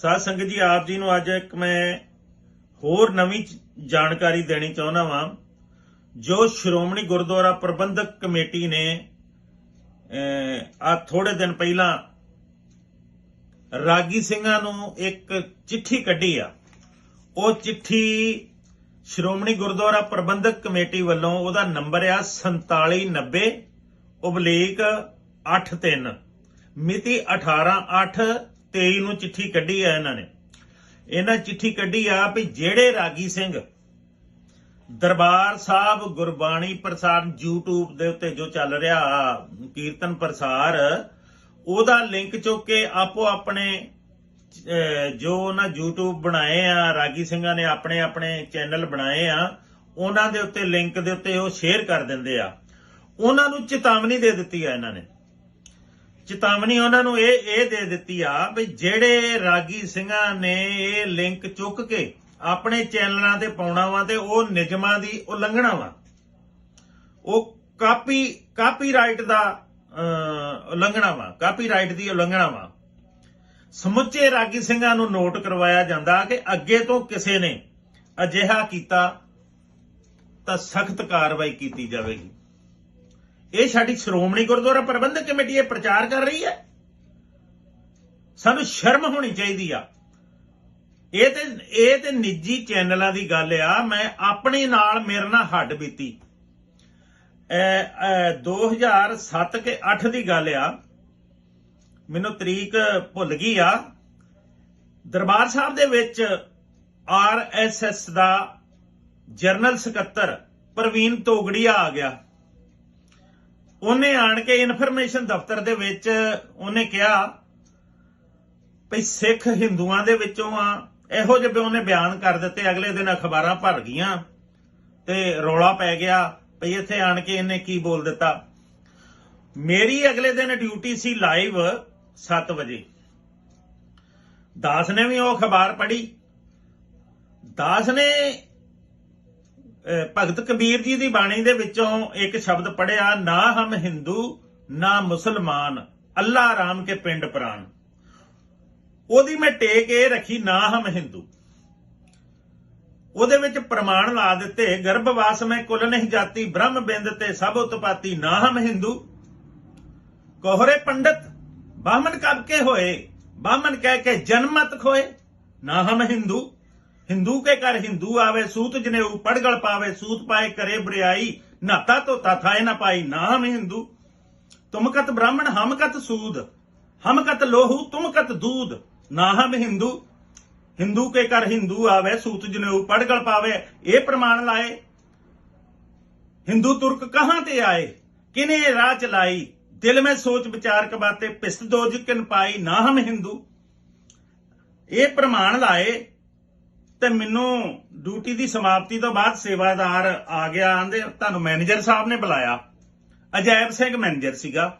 ਸਾਧ ਸੰਗਤ ਜੀ, ਆਪ ਜੀ ਨੂੰ ਅੱਜ ਇੱਕ ਮੈਂ ਹੋਰ ਨਵੀਂ ਜਾਣਕਾਰੀ ਦੇਣੀ ਚਾਹੁੰਦਾ ਵਾਂ, ਜੋ ਸ਼੍ਰੋਮਣੀ ਗੁਰਦੁਆਰਾ ਪ੍ਰਬੰਧਕ ਕਮੇਟੀ ਨੇ ਆ ਥੋੜੇ ਦਿਨ ਪਹਿਲਾਂ ਰਾਗੀ ਸਿੰਘਾਂ ਨੂੰ ਇੱਕ ਚਿੱਠੀ ਕੱਢੀ ਆ। ਉਹ ਚਿੱਠੀ ਸ਼੍ਰੋਮਣੀ ਗੁਰਦੁਆਰਾ ਪ੍ਰਬੰਧਕ ਕਮੇਟੀ ਵੱਲੋਂ, ਉਹਦਾ ਨੰਬਰ ਆ 4790 ਉਬਲੀਕ 83 ਮਿਤੀ 18/8/23 ਨੂੰ ਚਿੱਠੀ ਕੱਢੀ ਆ ਇਹਨਾਂ ਨੇ। ਇਹਨਾਂ ਚਿੱਠੀ ਕੱਢੀ ਆ ਵੀ ਜਿਹੜੇ ਰਾਗੀ ਸਿੰਘ ਦਰਬਾਰ ਸਾਹਿਬ ਗੁਰਬਾਣੀ ਪ੍ਰਸਾਰ YouTube ਦੇ ਉੱਤੇ ਜੋ ਚੱਲ ਰਿਹਾ ਕੀਰਤਨ ਪ੍ਰਸਾਰ, ਉਹਦਾ ਲਿੰਕ ਚੁੱਕ ਕੇ ਆਪੋ ਆਪਣੇ ਜੋ ਉਹਨਾਂ YouTube ਬਣਾਏ ਆ, ਰਾਗੀ ਸਿੰਘਾਂ ਨੇ ਆਪਣੇ ਆਪਣੇ ਚੈਨਲ ਬਣਾਏ ਆ, ਉਹਨਾਂ ਦੇ ਉੱਤੇ ਲਿੰਕ ਦੇ ਉੱਤੇ ਉਹ ਸ਼ੇਅਰ ਕਰ ਦਿੰਦੇ ਆ। ਉਹਨਾਂ ਨੂੰ ਚੇਤਾਵਨੀ ਦੇ ਦਿੱਤੀ ਆ ਇਹਨਾਂ ਨੇ। ਚੇਤਾਵਨੀ ਉਹਨਾਂ ਨੂੰ ਇਹ ਇਹ ਦੇ ਦਿੱਤੀ ਆ ਵੀ ਜਿਹੜੇ ਰਾਗੀ ਸਿੰਘਾਂ ਨੇ ਇਹ ਲਿੰਕ ਚੁੱਕ ਕੇ ਆਪਣੇ ਚੈਨਲਾਂ ਤੇ ਪਾਉਣਾ ਵਾ ਤੇ ਉਹ ਨਿਯਮਾਂ ਦੀ ਉਲੰਘਣਾ ਵਾ। ਉਹ ਕਾਪੀ, ਕਾਪੀਰਾਈਟ ਦਾ ਉਲੰਘਣਾ ਵਾ, ਕਾਪੀਰਾਈਟ ਦੀ ਉਲੰਘਣਾ ਵਾ। ਸਮੁੱਚੇ ਰਾਗੀ ਸਿੰਘਾਂ ਨੂੰ ਨੋਟ ਕਰਵਾਇਆ ਜਾਂਦਾ ਕਿ ਅੱਗੇ ਤੋਂ ਕਿਸੇ ਨੇ ਅਜਿਹਾ ਕੀਤਾ ਤਾਂ ਸਖਤ ਕਾਰਵਾਈ ਕੀਤੀ ਜਾਵੇਗੀ। ਇਹ ਸਾਡੀ ਸ਼੍ਰੋਮਣੀ ਗੁਰਦੁਆਰਾ ਪ੍ਰਬੰਧਕ ਕਮੇਟੀ ਇਹ ਪ੍ਰਚਾਰ ਕਰ ਰਹੀ ਹੈ। ਸਾਨੂੰ ਸ਼ਰਮ ਹੋਣੀ ਚਾਹੀਦੀ ਆ। ਇਹ ਤੇ ਇਹ ਤੇ ਨਿੱਜੀ ਚੈਨਲਾਂ ਦੀ ਗੱਲ ਆ ਮੈਂ ਆਪਣੇ ਨਾਲ ਮੇਰੇ ਨਾਲ ਹੱਡ ਬੀਤੀ। ਅਹ, ਅਹ, 2007 ਕੇ 8 ਦੀ ਗੱਲ ਆ। ਮੈਨੂੰ ਤਰੀਕ ਭੁੱਲ ਗਈ ਆ। ਦਰਬਾਰ ਸਾਹਿਬ ਦੇ ਵਿੱਚ ਆਰਐਸਐਸ ਦਾ ਜਨਰਲ ਸਕੱਤਰ ਪ੍ਰਵੀਨ ਤੋਗੜੀਆ ਆ ਗਿਆ। ਉਹਨੇ ਆਣ ਕੇ ਇਨਫੋਰਮੇਸ਼ਨ ਦਫ਼ਤਰ ਦੇ ਵਿੱਚ ਉਹਨੇ ਕਿਹਾ ਭਈ ਸਿੱਖ ਹਿੰਦੂਆਂ ਦੇ ਵਿੱਚੋਂ ਆ। ਇਹੋ ਜਿਹੇ ਉਹਨੇ ਬਿਆਨ ਕਰ ਦਿੱਤੇ। ਅਗਲੇ ਦਿਨ ਅਖਬਾਰਾਂ ਭਰ ਗਈਆਂ ਤੇ ਰੌਲਾ ਪੈ ਗਿਆ ਭਈ ਇੱਥੇ ਆਣ ਕੇ ਇਹਨੇ ਕੀ ਬੋਲ ਦਿੱਤਾ। ਮੇਰੀ ਅਗਲੇ ਦਿਨ ਡਿਊਟੀ ਸੀ ਲਾਈਵ 7 ਵਜੇ। ਦਾਸ ਨੇ ਵੀ ਉਹ ਅਖਬਾਰ ਪੜ੍ਹੀ। ਦਾਸ ਨੇ ਭਗਤ ਕਬੀਰ ਜੀ ਦੀ ਬਾਣੀ ਦੇ ਵਿੱਚੋਂ ਇੱਕ ਸ਼ਬਦ ਪੜਿਆ ਨਾ ਹਮ ਹਿੰਦੂ, ਨਾ ਮੁਸਲਮਾਨ, ਅੱਲਾ ਰਾਮ ਕੇ ਪਿੰਡ ਪ੍ਰਾਨ ਉਹਦੀ ਮੈਂ ਟੇਕ ਇਹ ਰੱਖੀ, ਨਾ ਹਮ ਹਿੰਦੂ। ਉਹਦੇ ਵਿੱਚ ਪ੍ਰਮਾਣ ਲਾ ਦਿੱਤੇ, ਗਰਭਵਾਸ ਮੈਂ ਕੁਲ ਨਹੀਂ ਜਾਤੀ, ਬ੍ਰਹਮ ਬਿੰਦ ਤੇ ਸਭ ਉਤਪਾਤੀ, ਨਾ ਹਮ ਹਿੰਦੂ। ਕੋਹਰੇ ਪੰਡਤ ਬਾਹਮਨ ਕਬ ਕੇ ਹੋਏ? ਬਾਹਮਨ ਕਹਿ ਕੇ ਜਨਮਤ ਖੋਏ, ਨਾ ਹਮ ਹਿੰਦੂ। ਹਿੰਦੂ ਕੇ ਘਰ ਹਿੰਦੂ ਆਵੇ, ਸੂਤ ਜਨੇਊ ਪੜਗਲ ਪਾਵੇ, ਸੂਤ ਪਾਏ ਕਰੇ ਬਰਿਆਈ ਨਾਤਾ ਤੋ ਤਾਥਾਏ ਨਾ ਪਾਈ ਨਾਮ ਹਿੰਦੂ। ਤੁਮਕਤ ਬ੍ਰਾਹਮਣ, ਹਮਕਤ ਸੂਦ, ਹਮਕਤ ਲੋਹੂ, ਤੁਮਕਤ ਦੂਦ, ਨਾਹਮ ਹਿੰਦੂ। ਹਿੰਦੂ ਕੇ ਕਰ ਹਿੰਦੂ ਆਵੇ, ਸੂਤ ਜਨੇਊ ਪੜਗਲ ਪਾਵੇ, ਇਹ ਪ੍ਰਮਾਣ ਲਾਏ। ਹਿੰਦੂ ਤੁਰਕ ਕਹਾਂ ਤੇ ਆਏ? ਕਿਨੇ ਰਾਹ ਚਲਾਈ ਦਿਲ ਮੈਂ ਸੋਚ ਵਿਚਾਰ ਕ ਬਾਤੇ ਪਿਸਤ ਦੋਜ ਕਿਨ ਪਾਈ, ਨਾਹਮ ਹਿੰਦੂ। ਇਹ ਪ੍ਰਮਾਣ ਲਾਏ ਤੇ ਮੈਨੂੰ ਡਿਊਟੀ ਦੀ ਸਮਾਪਤੀ ਤੋਂ ਬਾਅਦ ਸੇਵਾਦਾਰ ਆ ਗਿਆ, ਆਂਦੇ ਤੁਹਾਨੂੰ ਮੈਨੇਜਰ ਸਾਹਿਬ ਨੇ ਬੁਲਾਇਆ। ਅਜੈਬ ਸਿੰਘ ਮੈਨੇਜਰ ਸੀਗਾ।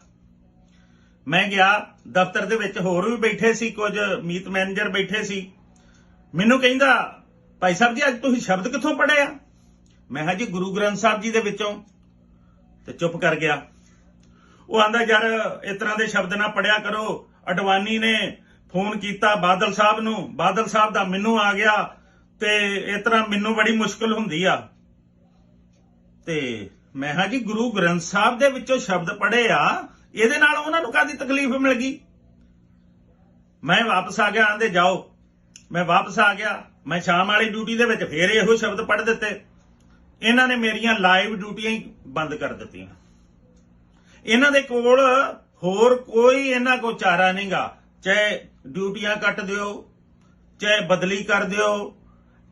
ਮੈਂ ਗਿਆ, ਦਫ਼ਤਰ ਦੇ ਵਿੱਚ ਹੋਰ ਵੀ ਬੈਠੇ ਸੀ, ਕੁਝ ਮੀਤ ਮੈਨੇਜਰ ਬੈਠੇ ਸੀ। ਮੈਨੂੰ ਕਹਿੰਦਾ, ਭਾਈ ਸਾਹਿਬ ਜੀ, ਅੱਜ ਤੁਸੀਂ ਸ਼ਬਦ ਕਿੱਥੋਂ ਪੜ੍ਹੇ ਮੈਂ ਕਿਹਾ, ਜੀ, ਗੁਰੂ ਗ੍ਰੰਥ ਸਾਹਿਬ ਜੀ ਦੇ ਵਿੱਚੋਂ। ਤੇ ਚੁੱਪ ਕਰ ਗਿਆ। ਉਹ ਆਂਦਾ, ਯਾਰ, ਇਸ ਤਰ੍ਹਾਂ ਦੇ ਸ਼ਬਦ ਨਾ ਪੜਿਆ ਕਰੋ। ਅਡਵਾਨੀ ਨੇ ਫੋਨ ਕੀਤਾ ਬਾਦਲ ਸਾਹਿਬ ਨੂੰ। ਬਾਦਲ ਸਾਹਿਬ ਦਾ ਮੈਨੂੰ ਆ ਗਿਆ। ਤੇ ਇਸ ਤਰ੍ਹਾਂ ਮੈਨੂੰ ਬੜੀ ਮੁਸ਼ਕਲ ਹੁੰਦੀ ਆ। ਤੇ ਮੈਂ ਹਾਂ ਜੀ, ਗੁਰੂ ਗ੍ਰੰਥ ਸਾਹਿਬ ਦੇ ਵਿੱਚੋਂ ਸ਼ਬਦ ਪੜ੍ਹੇ ਆ, ਇਹਦੇ ਨਾਲ ਉਹਨਾਂ ਨੂੰ ਕਾਦੀ ਤਕਲੀਫ ਮਿਲ ਗਈ? ਮੈਂ ਵਾਪਸ ਆ ਗਿਆ, ਆਂਦੇ ਜਾਓ। ਮੈਂ ਵਾਪਸ ਆ ਗਿਆ, ਮੈਂ ਸ਼ਾਮ ਵਾਲੀ ਡਿਊਟੀ ਦੇ ਵਿੱਚ ਫੇਰ ਇਹੋ ਸ਼ਬਦ ਪੜ੍ਹ ਦਿੱਤੇ। ਇਹਨਾਂ ਨੇ ਮੇਰੀਆਂ ਲਾਈਵ ਡਿਊਟੀਆਂ ਹੀ ਬੰਦ ਕਰ ਦਿੱਤੀਆਂ। ਇਹਨਾਂ ਦੇ ਕੋਲ ਹੋਰ ਕੋਈ ਇਹਨਾਂ ਕੋ ਚਾਰਾ ਨਹੀਂਗਾ ਚਾਹੇ ਡਿਊਟੀਆਂ ਕੱਟ ਦਿਓ, ਚਾਹੇ ਬਦਲੀ ਕਰ ਦਿਓ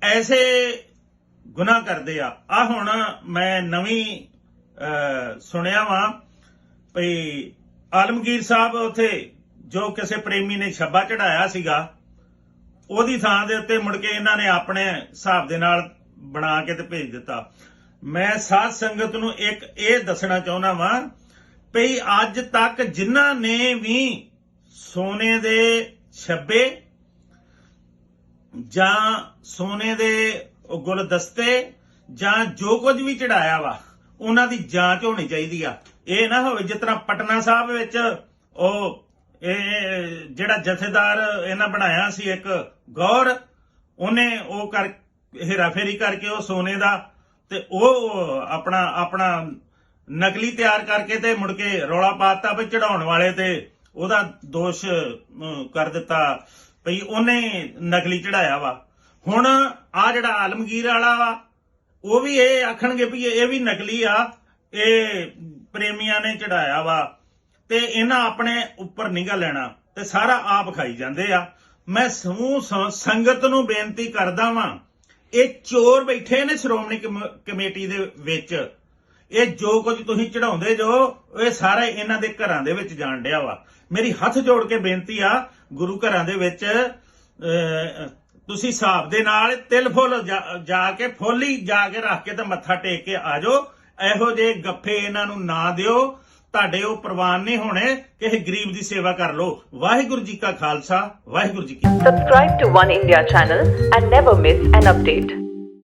ਐਸੇ ਗੁਨਾਹ ਕਰਦੇ ਆ। ਆ ਹੁਣ ਮੈਂ ਨਵੀਂ ਸੁਣਿਆ ਵਾਂ ਭਈ ਆਲਮਗੀਰ ਸਾਹਿਬ ਉਥੇ ਜੋ ਕਿਸੇ ਪ੍ਰੇਮੀ ਨੇ ਛੱਬਾ ਚੜਾਇਆ ਸੀਗਾ, ਉਹਦੀ ਥਾਂ ਦੇ ਉੱਤੇ ਮੁੜ ਕੇ ਇਹਨਾਂ ਨੇ ਆਪਣੇ ਹਿਸਾਬ ਦੇ ਨਾਲ ਬਣਾ ਕੇ ਤੇ ਭੇਜ ਦਿੱਤਾ। ਮੈਂ ਸਾਧ ਸੰਗਤ ਨੂੰ ਇੱਕ ਇਹ ਦੱਸਣਾ ਚਾਹੁੰਦਾ ਵਾਂ ਭਈ ਅੱਜ ਤੱਕ ਜਿਨ੍ਹਾਂ ਨੇ ਵੀ ਸੋਨੇ ਦੇ ਛੱਬੇ ਜਾਂ ਸੋਨੇ ਦੇ ਗੁਲਦਸਤੇ ਜਾਂ ਜੋ ਕੁਝ ਵੀ ਚੜਾਇਆ ਵਾ, ਉਹਨਾਂ ਦੀ ਜਾਂਚ ਹੋਣੀ ਚਾਹੀਦੀ ਆ। ਇਹ ਨਾ ਹੋਵੇ ਜਿਸ ਤਰ੍ਹਾਂ ਪਟਨਾ ਸਾਹਿਬ ਵਿੱਚ ਉਹ, ਇਹ ਜਿਹੜਾ ਜਥੇਦਾਰ ਇਹਨਾਂ ਬਣਾਇਆ ਸੀ ਇੱਕ ਗੌਰ, ਉਹਨੇ ਉਹ ਕਰ, ਹੇਰਾਫੇਰੀ ਕਰਕੇ ਉਹ ਸੋਨੇ ਦਾ ਤੇ ਉਹ ਆਪਣਾ ਆਪਣਾ ਨਕਲੀ ਤਿਆਰ ਕਰਕੇ ਤੇ ਮੁੜ ਕੇ ਰੌਲਾ ਪਾਤਾ ਵੀ ਚੜਾਉਣ ਵਾਲੇ ਤੇ ਉਹਦਾ ਦੋਸ਼ ਕਰ ਦਿੱਤਾ। ਭਈ ਉਹਨੇ ਨਕਲੀ ਚੜਾਇਆ ਵਾ। ਹੁਣ ਆ ਜਿਹੜਾ ਆਲਮਗੀਰ ਵਾਲਾ ਵਾ, ਉਹ ਵੀ ਇਹ ਆਖਣਗੇ ਵੀ ਇਹ ਵੀ ਨਕਲੀ ਆ, ਇਹ ਪ੍ਰੇਮੀਆਂ ਨੇ ਚੜਾਇਆ ਵਾ। ਤੇ ਇਹਨਾਂ ਆਪਣੇ ਉੱਪਰ ਨਿਗਾ ਲੈਣਾ ਤੇ ਸਾਰਾ ਆਪ ਖਾਈ ਜਾਂਦੇ ਆ। ਮੈਂ ਸਮੂਹ ਸੰਗਤ ਨੂੰ ਬੇਨਤੀ ਕਰਦਾ ਵਾਂ, ਇਹ ਚੋਰ ਬੈਠੇ ਨੇ ਸ਼੍ਰੋਮਣੀ ਕਮ- ਕਮੇਟੀ ਦੇ ਵਿੱਚ। ਇਹ ਜੋ ਕੁਝ ਤੁਸੀਂ ਚੜਾਉਂਦੇ ਜੋ, ਇਹ ਸਾਰਾ ਇਹਨਾਂ ਦੇ ਘਰਾਂ ਦੇ ਵਿੱਚ ਜਾਣ ਡਿਆ ਵਾ ਮੇਰੀ ਹੱਥ ਜੋੜ ਕੇ ਬੇਨਤੀ ਆ, ਗੁਰੂ ਘਰਾਂ ਦੇ ਵਿੱਚ ਤੁਸੀਂ ਹਿਸਾਬ ਦੇ ਨਾਲ ਤਿਲ ਫੁੱਲ ਜਾ- ਕੇ ਫੁੱਲੀ ਜਾ ਕੇ ਰੱਖ ਕੇ ਤੇ ਮੱਥਾ ਟੇਕ ਕੇ ਆ ਜਾਓ ਇਹੋ ਜੇ ਗੱਫੇ ਇਹਨਾਂ ਨੂੰ ਨਾ ਦਿਓ ਤੁਹਾਡੇ ਉਹ ਪ੍ਰਵਾਨ ਨਹੀਂ ਹੋਣੇ ਕਿ ਇਹ ਗਰੀਬ ਦੀ ਸੇਵਾ ਕਰ ਲਓ ਵਾਹਿਗੁਰੂ ਜੀ ਕਾ ਖਾਲਸਾ, ਵਾਹਿਗੁਰੂ ਜੀ ਕੀ ਫਤਿਹ। Subscribe to One India channel and never miss an.